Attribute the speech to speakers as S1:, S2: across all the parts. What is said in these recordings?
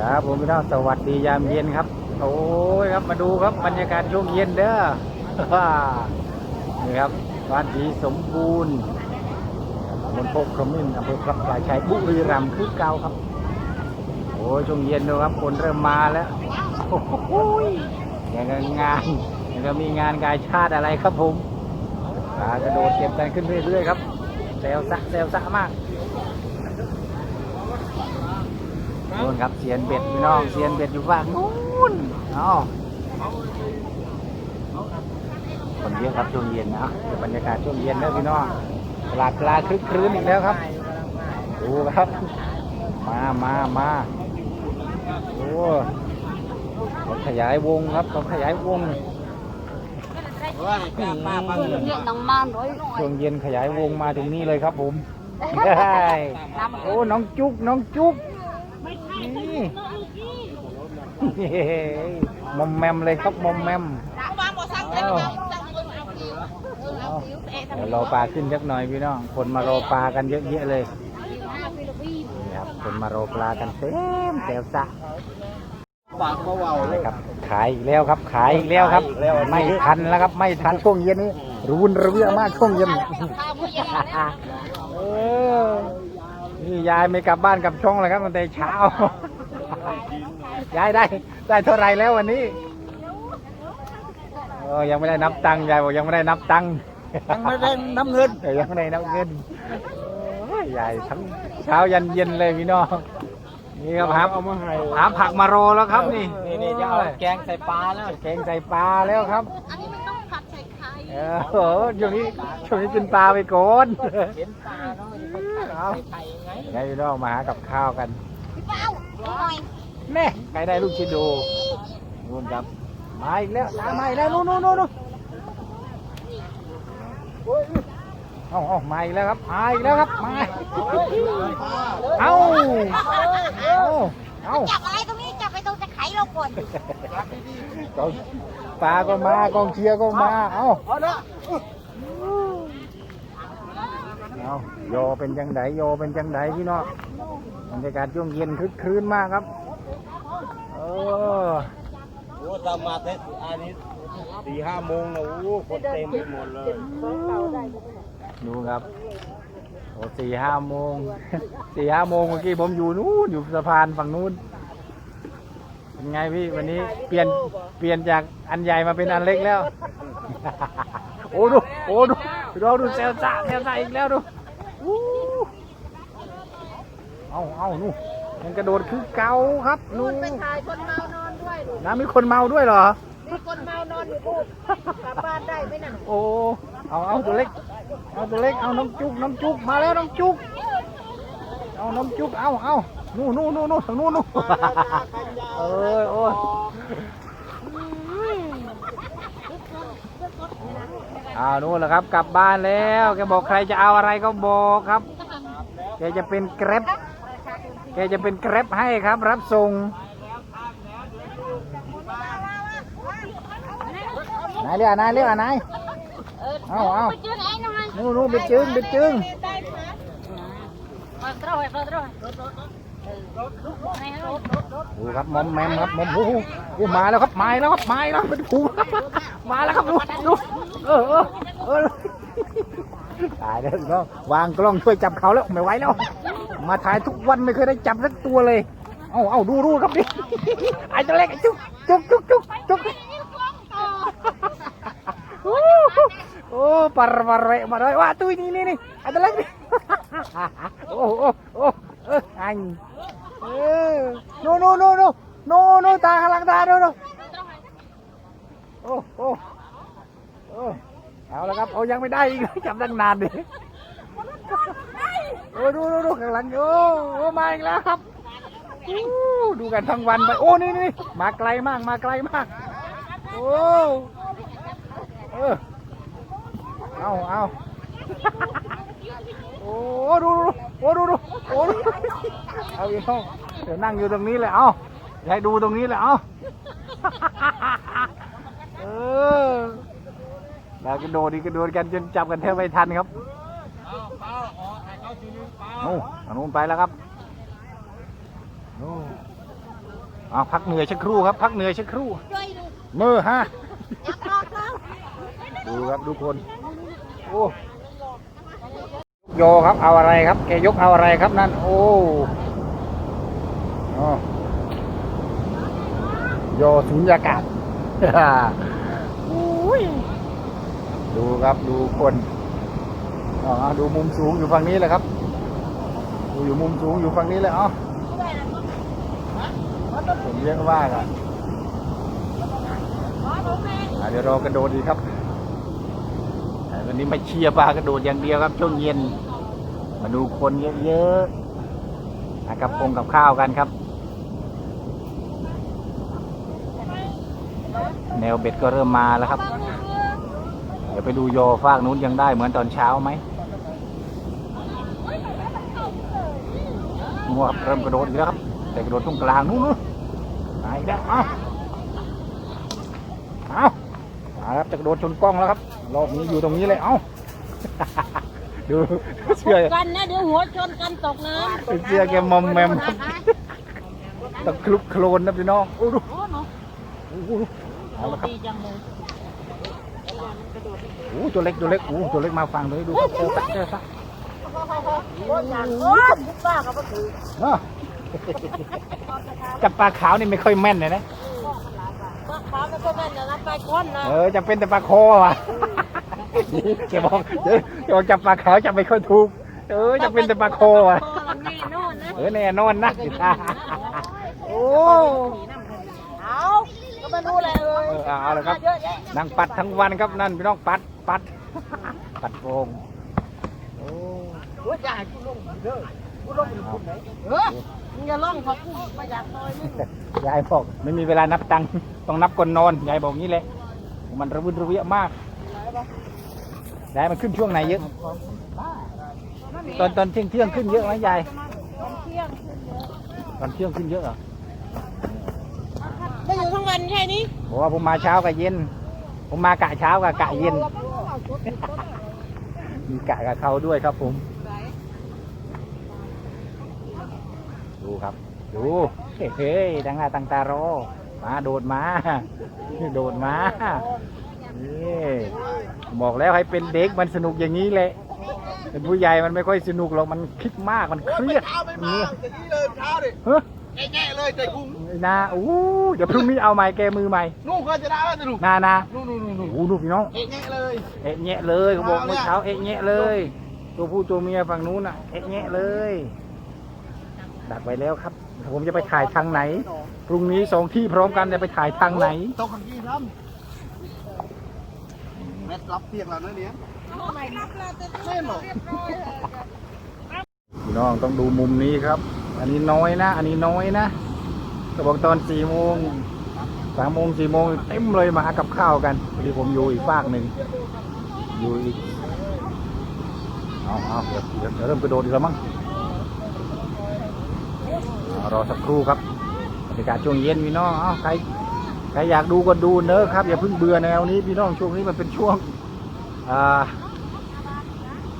S1: ครับผมพี่น้องสวัสดียามเย็นครับ โอ้ยครับมาดูครับบรรยากาศช่วงเย็นเด้อนี่ครับบ้านสีสมบูรณ์บนโพกขมิ้นอำเภอพระปลายชัยบุรีรัมย์คือเก่าครับ โอ้ยช่วงเย็นดูครับ คนเริ่มมาแล้วโอ้โหยังงานยังมีงานกายชาติอะไรครับผมขากระโดดเก็บกันขึ้นเรื่อยๆครับเซลซะเซลซะมาก นู่นครับเสียนเบ็ดพี่น้องเสียนเบ็ดอยู่ฝั่งนู้นอ๋อคนเยอะครับช่วงเย็นนะเดี๋ยวบรรยากาศช่วงเย็นนะพี่น้องตลาดปลาคลึกครื้นอีกแล้วครับดูครับ มามามาโอ้เขาขยายวงครับเขาขยายวง
S2: Hiện đồng man rồi
S1: ช่วงเย็นขยายวงมาถึงนี่เลยครับผมได้โอ้น้องจุกน้องจุกนี่ มอมแมมเลยครับมอมแมมเอาเอาเดี๋ยวรอปลาขึ้นสักหน่อยพี่น้อง คนมารอปลากันเยอะแยะเลยนี่ครับคนมารอปลากันเต็มแถวสระ
S3: ปากเขาเว่าเลย
S1: นะครับ ขายอีกแล้วครับ ขายอีกแล้วครับ
S3: ขายอีกแล้ว
S1: ไม่ทันแล้วครับ ไม่ทันช่วงเย็นนี้รุนระเวียมากช่วงเย็นเออนี่ยายไม่กลับบ้านกลับช่องเลยครับตั้งแต่เช้า ยายได้ได้เท่าไหรแล้ววันนี้เออยังไม่ได้นับตังค์ยายบอกยังไม่ได้นับตังค์
S3: ยังไม่ได้น้ำเงิน
S1: เออยังไม่ได้นับเงินโอ้ยยายทั้งเช้ายันเย็นเลยพี่น้องนี่ครับครับ
S3: เอามาให้
S1: หาผักมารอแล้วครับนี่
S3: นี่นี่จะเอาแกงใส่ปลาแล้ว
S1: แกงใส่ปลาแล้วครับ
S2: อันนี้มันต้องผัดใส่ไข่
S1: เออโอ้โหช่วงนี้ช่วงนี้กินปลาไปก่อน
S3: เห็นปลาเนาะจะไป
S1: เอา
S3: ไข่ยังไง
S1: ไงพี่น้องมาหากับข้าวกัน
S2: พี่เป้าหน่อย
S1: แน่ใครได้ลูกชิ้นดูนู่นครับมาอีกแล้วตามมาอีกแล้วนู่นนู่นนู่นนู่นเอาเอามาอีกแล้วครับมาอีกแล้วครับมาเอาเอาเอา
S2: จับอะไรตรงนี้จับไปตรงจะไข่เราก่อน
S1: กองปลาก็มากองเชียร์ก็มาเอา
S3: เอาเนาะ
S1: เอาโยเป็นจังไดโยเป็นจังไดพี่น้องบรรยากาศช่วงเย็นคึกคืนมากครับเออ
S3: โอ้ตามมาเทศอันนี้สี่ห้าโมงแล้วโอ้คนเต็มไปหมดเลย
S1: ดูครับโอ้สี่ห้าโมงสี่ห้าโมงเมื่อกี้ผมอยู่นู้นอยู่สะพานฝั่งนู้นเป็นไงพี่วันนี้เปลี่ยนเปลี่ยนจากอันใหญ่มาเป็นอันเล็กแล้ว โอ้ดูโอ้ดูดูดูเซลซ่าเซลซ่าอีกแล้วดูอู้เอาเอานู่น ยังกระโดดคือเกาครับนู่น
S2: ไปถ่ายคนเมานอนด้วยดู
S1: น้ำมีคนเมาด้วยเหรอ
S2: มีคนเมานอนอยู่ดูกลับบ้านได้ไหมน่ะ
S1: โอ้เอาเอาตัวเล็ก เอาตัวเล็กเอาน้องจุกน้องจุกมาแล้วน้องจุก เอาน้องจุกเอาเอานู่นนู่นนู่นนู่นทางนู่นนู่นเอ้ยโอ้ยเอานู่นแหละครับ กลับบ้านแล้วแกบอกใครจะเอาอะไรก็บอกครับแกจะเป็นแกร็บ แกจะเป็นแกร็บให้ครับรับส่งนายเรียกนายเรียกนายเอาเอา
S2: ไปจื้อไอ้หน่อย
S1: นู่นนู่นไปจึงไปจึง
S2: มาตรอยมาตรอยไหนฮะ
S1: ดูครับมอมแมมครับมอมโอ้โหมาแล้วครับมาแล้วครับมาแล้วเป็นผูครับมาแล้วครับดูดูเออเออตายแล้ววางกล้องช่วยจับเขาแล้วไม่ไหวแล้ว มาถ่ายทุกวันไม่เคยได้จับสักตัวเลย เอาเอาดูดูครับดิไอ้ตัวเล็กจุกจุกจุกจุกจุกโอ้โอ้ปารปารเวมาเลยว่าตุ้ยนี่นี่นี่ไอ้ตัวเล็กนี่โอ้โอ้โอ้เอออันเออโนโนโนโนโนโนตาข้างหลังตาโนโนโอ้โอ้โอ้เอาละครับเอายังไม่ได้อีกจับตั้งนานดิ โอ้ดูดูดูข้างหลังโอ้โอ้มาอีกแล้วครับอู้ดูกันทั้งวันไปโอ้นี่นี่มาไกลมากมาไกลมากโอ้เออเอาเอาโอ้ดูดูโอ้ดูดูโอ้ดูเอาอีกห้องเดี๋ยวนั่งอยู่ตรงนี้เลยเอาให้ดูตรงนี้เลยเอาเออแล้วกระโดดดีกระโดดกันจนจับกันแทบไม่ทันครับ โอ้ทางนู้นไปแล้วครับโอ้เอาพักเหนื่อยชักครู่ครับ พักเหนื่อยชักครู่
S2: ช่วยดู
S1: มือฮะดูครับดูคนโอ้โยครับเอาอะไรครับแกยกเอาอะไรครับนั่นโอ้อโยสุญญากาศดูครับดูคน ดูมุมสูงอยู่ฝั่งนี้แหละครับ ดูอยู่มุมสูงอยู่ฝั่งนี้เลยอ๋อผมเยอะมากอะอะเดี๋ยวรอกระโดดดีครับวันนี้ม่เชียร์ปลากระโดดอย่างเดียวครับช่วงเย็น มาดูคนเยอะๆหากับพงกับข้าวกันครับ แนวเบ็ดก็เริ่มมาแล้วครับ เดี๋ยวไปดูโยฟากนู้นยังได้เหมือนตอนเช้าไหม งัวครับเริ่มกระโดดอีกแล้วครับ แต่กระโดดตรงกลางนู้นนู้นไปอีกแล้วเอ้าเอ้ามาครับจะกระโดดชนกล้องแล้วครับรอบนี้อยู่ตรงนี้เลยเอ้าดูเสื้อ
S2: กันนะเดี๋ยวหัวชนกันตกน้ำ
S1: เสื้อแกมอมแมมครับตะคลุกโคลนนะพี่น้องโอ้ดู
S2: โอ้เนาะ
S1: โอ้โหเอาละครับ
S2: ดีจังเลย
S1: โอ้ตัวเล็กตัวเล็กโอ้ตัวเล็กมาฟังเลยดูครับเจอสักเจอสัก เนาะจับปลาขาวนี่ไม่ค่อยแม่นเลยนะ
S2: ป้าขาวไม่ก็แม่นนะไปก้อนนะ
S1: เออจะเป็นแต่ปลาคอว่ะแกบอกเดี๋ยวแกบอกจับปลาขาวจะไม่ค่อยถูก เออจะเป็นแต่ปลาคอว่ะ
S2: แน่นอนนะ
S1: เออแน่นอนนะโอ้
S2: เอาก็ไม่รู้อะไรเลย
S1: เออเอาเลยครับ
S2: เยอะแยะ
S1: นั่งปัดทั้งวันครับนั่นพี่น้องปัดปัด ปัดโฟงโอ้
S2: โอ้ยอย่าให้กูลงเด้อกูลงอยู่คุณไหนเออมึงอย่าล่องเพราะกูไม่อยากลอยมึง
S1: ยายบอกไม่มีเวลานับตังค์ต้องนับก่อนนอนยายบอกงี้แหละมันระวิดระเวียมากยายมันขึ้นช่วงไหนเยอะตอนตอนเที่ยงเที่ยงขึ้นเยอะไหมยาย
S2: เที่ยง
S1: ตอนเที่ยงขึ้นเยอะเหรอ
S2: ไม่อยู่ทั้งวันแค่นี้
S1: บอกว่าผมมาเช้ากับเย็น ผมมากะเช้ากับกะเย็น มีกะกับเขาด้วยครับผม ดูครับ ดูเฮ้ยตั้งหน้าตั้งตารอมาโดดมา โดดมานี่บอกแล้วให้เป็นเด็กมันสนุกอย่างนี้แหละเป็นผู้ใหญ่มันไม่ค่อยสนุกหรอกมันคิดมากมันเครียด
S3: เช้าไม่มาอย่างนี้เลยเช้าดิ
S1: เฮ้ย
S3: แง่ๆเลยใจกุ้ง
S1: นาอู้เดี๋ยวพรุ่งนี้เอาใหม่แกมือใหม่
S3: นู่นก็จะได้แล้วจะดู
S1: นานา
S3: นู่นนู่นนู่น
S1: โอ้โหดูพี่น้อง
S3: แง่ๆเลย
S1: เอะแงะเลยเขาบอกเมื่อเช้าเอะแงะเลย ตัวผู้ตัวเมียฝั่งนู้นอะเอะแงะเลยดักไว้แล้วครับ ผมจะไปถ่ายทางไหน พรุ่งนี้สองที่พร้อมกันจะไปถ่ายทางไหน
S3: ตกขังกี้ทำแมทรับเตียงเราเนื้อเนี้ยไม่หรอก
S1: พี่น้องต้องดูมุมนี้ครับ อันนี้น้อยนะ อันนี้น้อยนะก็บอกตอนสี่โมงสามโมงสี่โมงเต็มเลยมาหากับข้าวกันพอดีผมอยู่อีกฝากหนึ่งอยู่อีก เอาเอาเดี๋ยวเดี๋ยวเดี๋ยวเริ่มกระโดดอีกแล้วมั้งเอา รอสักครู่ครับบรรยากาศช่วงเย็นพี่น้องเอาใครใครอยากดูก็ดูเนอะครับ อย่าเพิ่งเบื่อแนวนี้พี่น้องช่วงนี้มันเป็นช่วงอ่า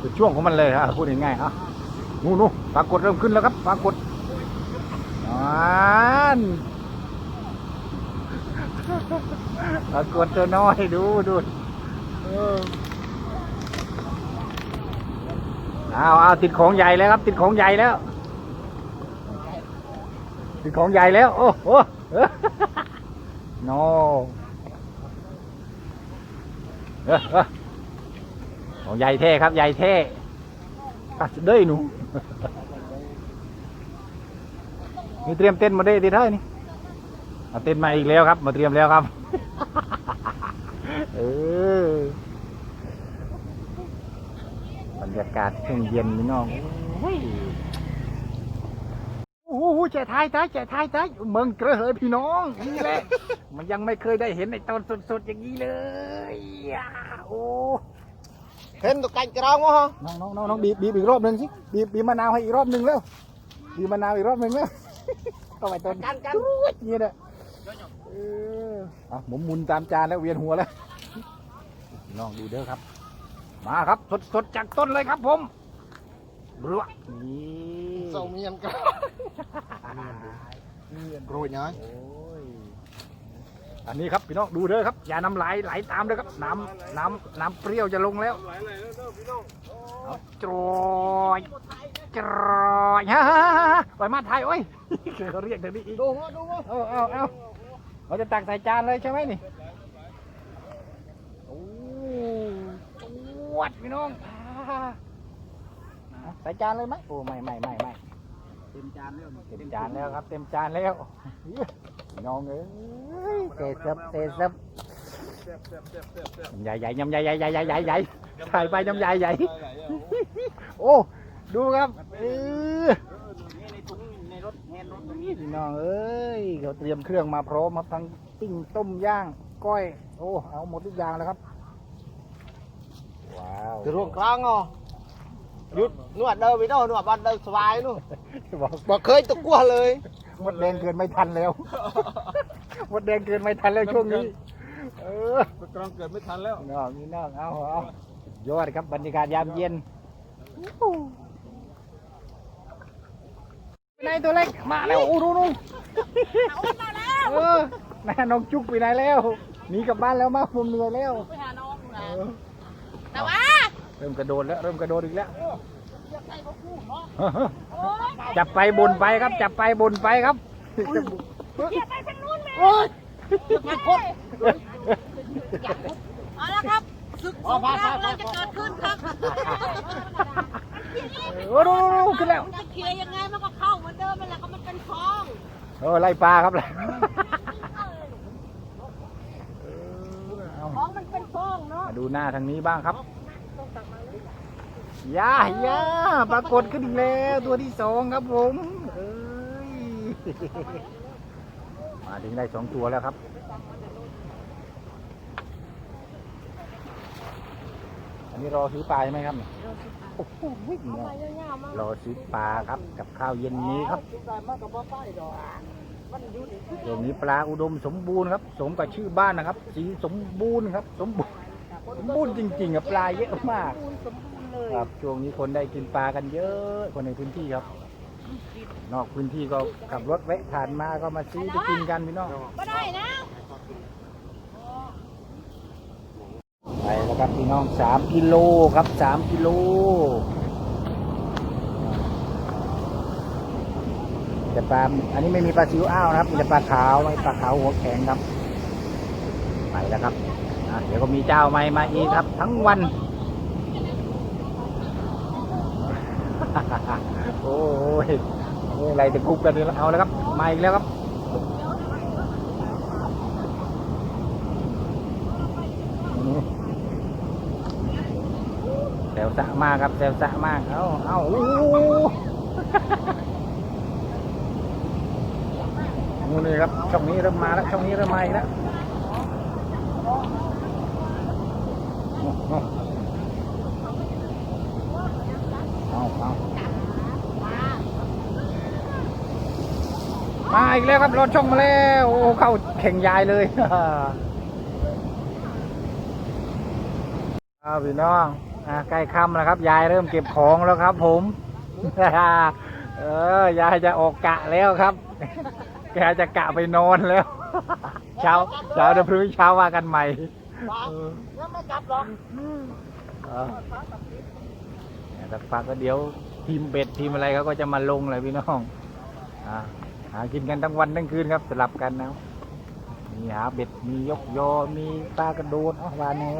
S1: เป็นช่วงของมันเลยอะพูดง่ายๆอะนู่นนู่นปรากฏเริ่มขึ้นแล้วครับปรากฏอ่านปรากฏตัวน้อยดูดูเอาเอาติดของใหญ่แล้วครับ ติดของใหญ่แล้ว ติดของใหญ่แล้ว โอ้โหโนอของใหญ่เท่ครับ ใหญ่เท่ตัดเด้ยหนูมีเตรียมเต้นมาได้ดีเท่านี่มาเต้นมาอีกแล้วครับ มาเตรียมแล้วครับ เออบรรยากาศช่วงเย็นนี่น้องโอ้ย หแจท้ายท้ายแจท้ายท้ายเมืองเกระเหยพี่น้องนี่แหละมันยังไม่เคยได้เห็นในตอนสดๆอย่างนี้เลยอะโอ้
S3: เห็นตัวไก่กระรองวะฮะ
S1: น้องน้องน้องน้องบีบบีบอีกรอบหนึ่งสิบีบบีบมะนาวให้อีกรอบหนึ่งแล้วบีบมะนาวอีกรอบหนึ่งแล้วก็ไปต้น
S3: กันกัน
S1: นี่แหละเอออะผมหมุนตามจานแล้วเวียนหัวแล้วน้องดูเด้อครับ มาครับสดสดๆจากต้นเลยครับผมรัวนี่
S3: ส่งเมียนกัน
S1: เนียน
S2: โรยน้อย
S1: โอ้ยอันนี้ครับพี่น้องดูเด้อครับอย่าน้ำไหลไหลตามเด้อครับน้ำน้ำน้ำเปรี้ยวจะลงแล้วเอาจรอยจรอยฮ่าฮ่าฮ่าฮ่าปล่อยมาไทยโอ้ยเขาเรียกเดี๋ยวนี้อีก
S2: ดูหัวดูหัว
S1: เอาเอาเอาเราจะตักใส่จานเลยใช่ไหมนี่โอ้จวดพี่น้องอ่าเอา ใส่จานเลยไหมโอ้ไม่ไม่ไม่ไม่
S2: เต็มจานแล้ว
S1: เต็มจานแล้วครับ เต็มจานแล้วพี่น้องเอ้ยเตะซับเตะซับใหญ่ใหญ่ยำใหญ่ใหญ่ใหญ่ใหญ่ใหญ่ใหญ่ถ่ายไปยำใหญ่ใหญ่โอ้ดูครับเออ
S2: ในถุงในรถแฮนรถ
S1: พี่น้องเอ้ยเขาเตรียมเครื่องมาพร้อมครับทั้งปิ้งต้มย่างก้อย โอ้เอาหมดทุกอย่างแล้วครับว้าว
S2: จะร่วงกลางอะ หยุดนวดเดินไปโน่นนวดบ้านเดินสบายนู่น
S1: บอก
S2: บอกเคยตะกั่วเลย
S1: มดแดงเกินไม่ทันแล้วมดแดงเกินไม่ทันแล้วช่วงนี้ เออ
S3: กลางเกิดไม่ทันแล้ว
S1: น้องนี่น้องเอาเอายอดครับบรรยากาศยามเย็นไปไหนตัวเล็กมาแล้วอู้ดูดูมาแล้วเออน่าน้องจุกไปไหนแล้วหนีกลับบ้านแล้วมาผมเหนื่อยแล้ว
S4: ไปหาน้อง
S1: เอ
S4: นะ
S1: อ
S4: แต่ว่า
S1: เริ่มกระโดดแล้ว เริ่มกระโดดอีกแล้ว
S4: โอ๊ย
S1: จับไปบนไปครับ จับไปบนไปครับ
S4: เกียไปทางนู้นแม่
S2: โอ้ยมาพด
S4: เอาละครับศึกสงครามกำลังจะเกิดขึ้นครับ
S1: โอ้ดูดูดูขึ้นแล้ว
S4: มันจะเคลียร์ยังไงมันก็เข้าเหมือนเดิมนั่นแหละก็มันเป็นคลอง
S1: เออไล่ปลาครับเลยเอา
S4: คลองมันเป็นคลองเนาะ
S1: มาดูหน้าทางนี้บ้างครับ ย่าย่าปรากฏขึ้นอีกแล้วตัวที่สองครับผมเอ้ยมาถึงได้สองตัวแล้วครับอันนี้รอซื้อปลาใช่ไหมครับเนี่ยโอ้โหเนี่ยรอซื้อปลาครับกับข้าวเย็นนี้ครับ
S2: มากับบ่ป้ายดอกมันอยู่นี่
S1: ตรงนี้ปลาอุดมสมบูรณ์ครับ สมกับชื่อบ้านนะครับ สีสมบูรณ์ครับ สมบูรณ์สมบูรณ์จริงๆครับปลาเยอะมาก
S2: สมบูรณ์เลย
S1: ครับช่วงนี้คนได้กินปลากันเยอะคนในพื้นที่ครับ นอกพื้นที่ก็ขับรถแวะผ่านมาก็มาซื้อไปกินกันพี่น้อง
S4: ก็ได้นะ
S1: ไปแล้วครับพี่น้องสามกิโลครับสามกิโลแต่ปลาอันนี้ไม่มีปลาซิวอ้าวนะครับมีแต่ปลาขาวไม่ปลาขาวหัวแข็งครับ ไปแล้วครับอะเดี๋ยวก็มีเจ้าใหม่มาอีกครับ ทั้งวัน โอ้ยโอ้ยอะไรจะคุกกันเนี่ยเอาแล้วครับมาอีกแล้วครับแซวสะมากครับแซวสะมากเอาเอาโอ้โหนี่ครับช่องนี้เริ่มมาแล้วช่องนี้เริ่มมาอีกแล้วเอาเอา มาอีกแล้วครับรถช่องมาแล้วโอ้เข้าแข่งยายเลยเอาพี่น้องอะใกล้ค่ำแล้วครับ ยายเริ่มเก็บของแล้วครับ ผมเออยายจะออกกะแล้วครับ แกจะกะไปนอนแล้ว เช้าเช้าเดี๋ยวพรุ่งนี้เช้าว่ากันใหม่เออ
S2: แล้วไม่กลับหรอก
S1: สักพักก็เดี๋ยวทีมเบ็ดทีมอะไรเขาก็จะมาลงเลยพี่น้อง อะ หากินกันทั้งวันทั้งคืนครับสลับกันนะมีหาเบ็ดมียกยอมีปลากระโดดเอาวานนี้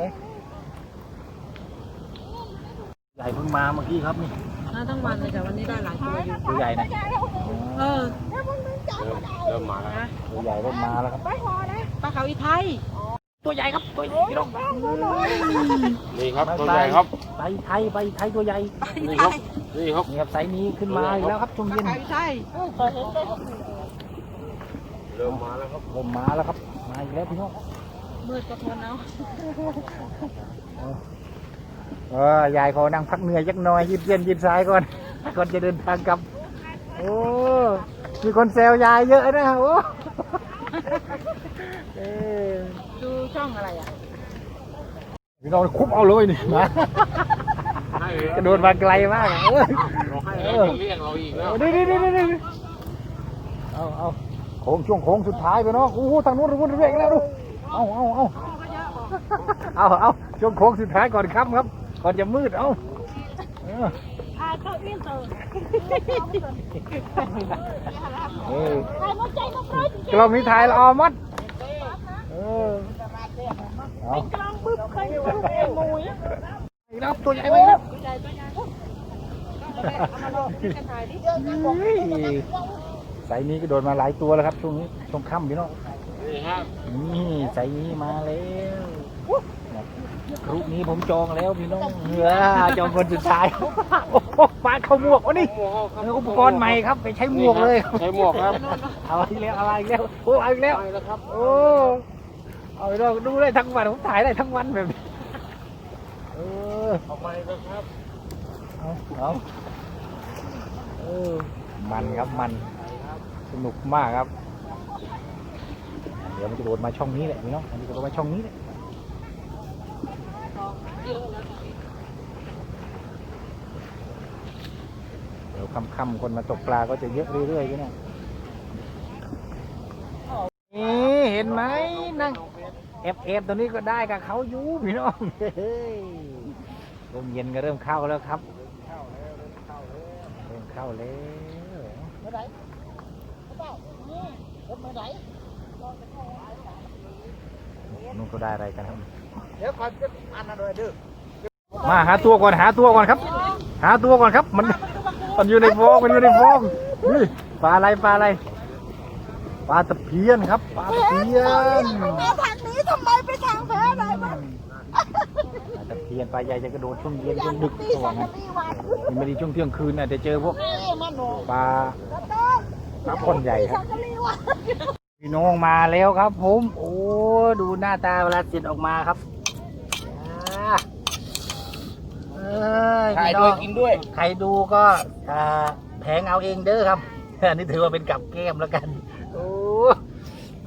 S1: ใหญ่เพิ่งมาเมื่อกี้ครับนี่
S4: ทั้งวันเลยแต่วันนี้ได้หลายตัวอยู่
S1: ตัวใหญ่นะ
S4: เออ
S3: เริ่มมาแล้ว
S1: ตัวใหญ่เริ่มมาแล้วครับ
S4: ปลาเขาอีไทย
S1: ตัวใหญ่ครับตัวใหญ่พี่น้อง
S3: นี่ครับตัวใหญ่ครับ
S1: ไปไทยไปไทยตัวใหญ่
S3: นี่ครับนี่ครับ
S1: นี่ครับไซส์นี้ขึ้นมาอีกแล้วครับช่วงเย็น
S4: เขาอีไทย
S3: เริ่มมาแล้วครับ
S1: เริ่มมาแล้วครับมาอีกแล้วพี่น้อง
S4: มืดก็ทนเอา
S1: เออยายขอนั่งพักเหนื่อยจักหน่อยยืดเย็นยืดสายก่อนก่อนจะเดินทางกลับโอ้มีคนแซวยายเยอะนะโอ้เอ้ย
S4: ดูช่องอะไรอะ
S1: พี่น้องคุบเอาเลยนี่มากระโดดมาไกลมากอะเออ
S3: เราให้
S1: เอ
S3: เรา
S1: อ
S3: เรียกเราอีกแล้ว
S1: เอาดิดิดิดิดิเอาเอาโค้งช่วงโค้งสุดท้ายไปเนาะโอ้โหทางนู้นทางนู้นเร่งแล้วดูเอาเอาเอาเอาเอาช่วงโค้งสุดท้ายก่อนครับครับ ก่อนจะมืดเอาเออ
S4: อ่าเขาเรียนเตอร์
S1: เออ
S4: ถ่ายมาใจน้องร้อย
S1: กล้องนี้ถ่ายละออมัด เออเอา
S4: กลางบึ้บเคยดูเอ็มมุย
S1: อีกแล้วตัวใหญ่ไปแล้ว
S4: ใจตัวใหญ่เอามาลองกันถ่ายดิ
S1: เฮ้ยสายนี้ก็โดนมาหลายตัวแล้วครับช่วงนี้ช่วงค่ำพี่น้อง
S3: นี่ครับ
S1: นี่สายนี้มาแล้วครุนี้ผมจองแล้วพี่น้องเหือจองคนสุดท้ายโอ้โหปาดเข้าหมวกวะนี่เอออุปกรณ์ใหม่ครับ ไปใช้หมวกเลย
S3: ใช้หมวกครับ
S1: เอาอีกแล้วเอาอีกแล้วโอ้เอาอีกแล้ว
S3: ไปแล้วครับ
S1: โอ้ เอาไปลองดูได้ทั้งวันผมถ่ายได้ทั้งวันแบบนี้เออ
S3: เอาไปแล้วครับ
S1: เอาเอาเออมันครับมันสนุกมากครับ เดี๋ยวมันจะโดดมาช่องนี้แหละพี่น้องมันจะโดดมาช่องนี้แหละเดี๋ยวค่ำๆคนมาตกปลาก็จะเยอะเรื่อยๆพี่น้องนี่เห็นไหมนั่ง เอฟเอฟตัวนี้ก็ได้กับเขาอยู่พี่น้องเฮ้ยลมเย็นก็เริ่มเข้าแล้วครับเริ่มเข้าแล้ว
S2: เริ่มื่อไหร่เปล่านี่รถเมื่อไหร่
S1: นุ่นก็ได้อะไรกันครับ
S2: เดี๋ยวคอยจะอันนั้นด้วยเด้อ
S1: มาหาตัวก่อนหาตัวก่อนครับ หาตัวก่อนครับ มันมันอยู่ในฟองมันอยู่ในฟองนี่ปลาอะไรปลาอะไรปลาตะเพียนครับปลาตะเพียน
S2: มา ทำไมไปทางแพ้ไหนมา
S1: ปลาตะเพียนปลาใหญ่จะกระโดดช่วงเย็นช่วงดึก
S2: ตี
S1: ตัว
S2: สัง
S1: ไง
S2: กะตีวัน
S1: มันไม่ดีช่วงเที่ยงคืนน่ะจะเจอพวกปลาปลาคนใหญ่ครับ
S2: งกะน
S1: พี่น้องมาแล้วครับผมโอ้ดูหน้าตาเวลาเสร็จออกมาครับอ่าย
S3: ถ่ายด้ว
S1: ย
S3: กินด้วย
S1: ใครดูก็แพงเอาเองเด้อครับ อันนี้ถือว่าเป็นกับแก้มแล้วกัน โอ้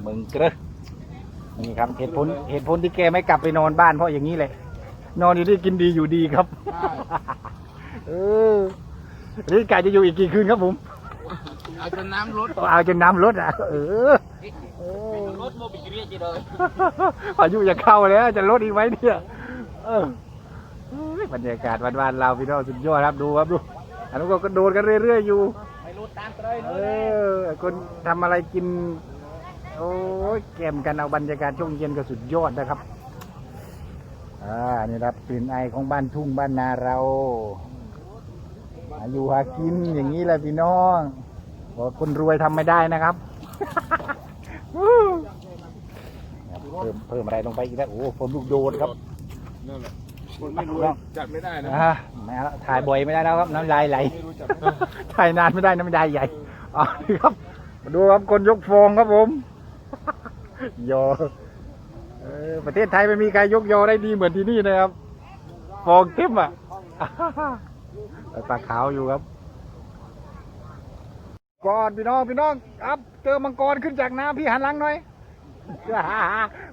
S1: มึงกระ นี่ครับเหตุผลเหตุผลที่แกไม่กลับไปนอนบ้านเพราะอย่างนี้แหละ นอนอยู่ที่กินดีอยู่ดีครับเออนี่กายจะอยู่อีกกี่คืนครับผม
S3: เอาจนน้ำลด
S1: เอาจนน้ำลดอะเออเออ
S3: รถโมบิเรียจีเลย
S1: พายุจะเข้าแล้ว จะลดอีกไหมเนี่ยเออเฮ้ยบรรยากาศวันๆเราพี่น้องสุดยอดครับดูครับดูอันนู้นก็กระโดดกันเรื่อยๆอยู่
S3: ไปรถตามเตย
S1: เออคนทำอะไรกิน โอ้ยแกมกันเอาบรรยากาศช่วงเย็นก็สุดยอดนะครับ อ่า นี่ครับกลิ่นไอของบ้านทุ่งบ้านนาเราอาอยู่หากินอย่างนี้แหละพี่น้องบอกคนรวยทำไม่ได้นะครับเพิ่มเพิ่มอะไรลงไปอีกแล้วโอ้ผมลูกโดดครับ
S3: นั่นแหละคนไม่รู้จัดไม่ได้นะ
S1: อ่าไม่เอาละถ่ายบ่อยไม่ได้แล้วครับน้ำลายไหล
S3: ไม่รู้จัด
S1: ถ่ายนานไม่ได้น้ำลายใหญ่อ๋อนี่ครับมาดูครับคนยกฟองครับผม ยอออประเทศไทยไม่มีใครยกยอได้ดีเหมือนที่นี่นะครับฟองเต็มอะปลาขาวอยู่ครับก่อนพี่น้องพี่น้องครับเจอมังกรขึ้นจากน้ำพี่หันหลังหน่อย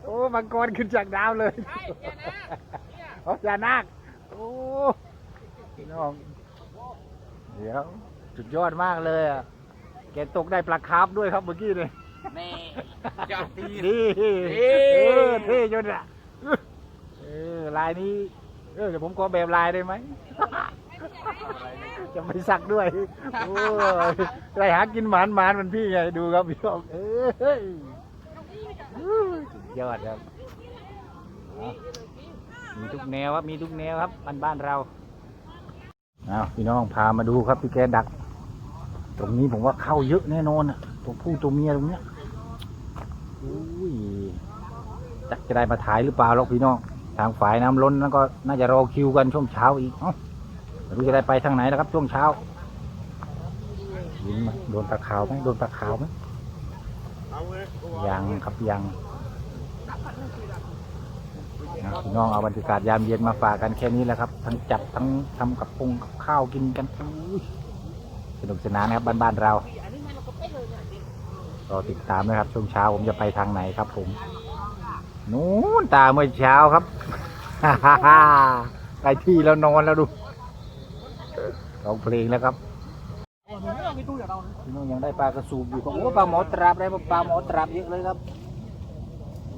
S1: โอ้มังกรขึ้นจากน้ำเลยโอ้ยานาคโอ้พี่น้องเดี๋ยวสุดยอดมากเลยอะแกตกได้ปลาคาร์ฟด้วยครับเมื่อกี้เลย
S3: แม่จะตี
S1: นี่
S3: เท่
S1: เออเท่จนอะเออลายนี้เออเดี๋ยวผมขอแบบลายได้ไหม จะไปสักด้วยโอ้ยไรหากินหมานหมานๆมันพี่ไงดูครับพี่น้องเอ้ยสุดยอดครับเอามีทุกแนวครับมีทุกแนวครับบ้านบ้านๆเราเอาพี่น้องพามาดูครับพี่แกดัก ตรงนี้ผมว่าเข้าเยอะแน่นอนอะตัวผู้ตัวเมียตรงเนี้ย อุ้ยจะจะได้มาถ่ายหรือเปล่าหรอกพี่น้อง ทางฝ่ายน้ำล้นแล้วก็น่าจะรอคิวกันช่วงเช้าอีก เอ้าไม่รู้จะได้ไปทางไหนแล้วครับ ช่วงเช้ายิงมาโดนตะขาวไหมโดนตะขาวไหม
S3: ยั
S1: งครับยังพี่น้องเอาบรรยากาศยามเย็นมาฝากกันแค่นี้แหละครับ ทั้งจับทั้งทำกับปงกับข้าวกินกันสนุกสนานนะครับบ้านๆเรา รอติดตามนะครับ ช่วงเช้าผมจะไปทางไหนครับ ผมนู้นตาเมื่อเช้าครับไปที่แล้วนอนแล้วดูร้องเพลงแล้วครับ
S4: พี่
S1: น้องยังได้ปลากระสูบอยู่ก็โอ้ปลาหมอตราบได้ปลาหมอตราบเยอะเลยครับ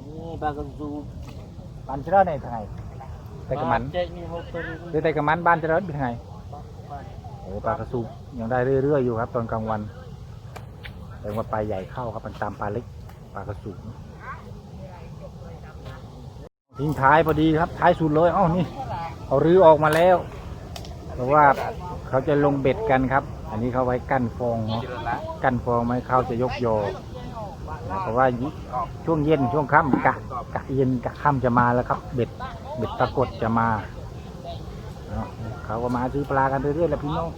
S1: นี่ปลากระสูบบ้านเจริญในทางไหนแต่กระมัน
S3: เจ๊นี่หกตัว
S1: หรือแต่กระมันบ้านเจริญเป็นทางโอ้ปลากระสูบยังได้เรื่อยๆอยู่ครับ ตอนกลางวัน แต่ว่าปลาใหญ่เข้าครับมันตามปลาเล็กปลากระสูบทิ้งท้ายพอดีครับ ท้ายสุดเลยเอ้านี่เอารื้อออกมาแล้ว เพราะว่าเขาจะลงเบ็ดกันครับ อันนี้เขาไว้กั้นฟองเนาะกั้นฟองไม่เขาจะยกโยเพราะว่าช่วงเย็นช่วงค่ำกะกะเย็นกะค่ำจะมาแล้วครับ เบ็ดเบ็ดปรากฏจะมาเนาะเขาก็มาซื้อปลากันเรื่อยๆแล้วพี่น้อง